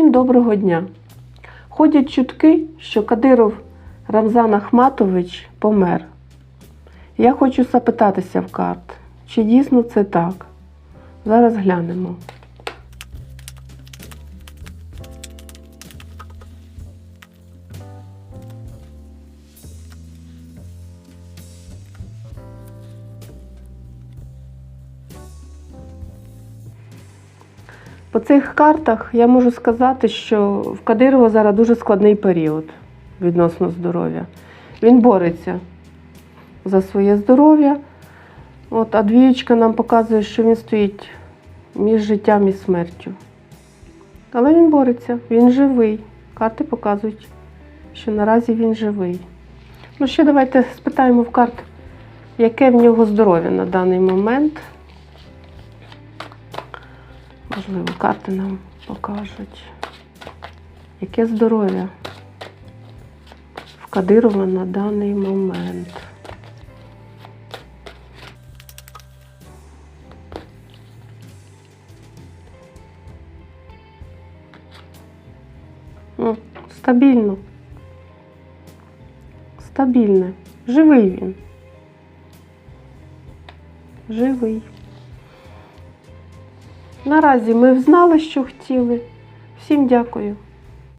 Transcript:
доброго дня. Ходять чутки, що Кадиров Рамзан Ахматович помер. Я хочу запитатися в карт, чи дійсно це так? Зараз глянемо. По цих картах я можу сказати, що в Кадирова зараз дуже складний період відносно здоров'я. Він бореться за своє здоров'я. От, а двієчка нам показує, що він стоїть між життям і смертю. Але він бореться, він живий. Карти показують, що наразі він живий. Ну, ще давайте спитаємо в карт, яке в нього здоров'я на даний момент. Можливо, карти нам покажуть. Яке здоров'я в Кадирова на даний момент. М, Стабільно. Стабільне. Живий він. Живий. Наразі ми знали, що хотіли. Всім дякую.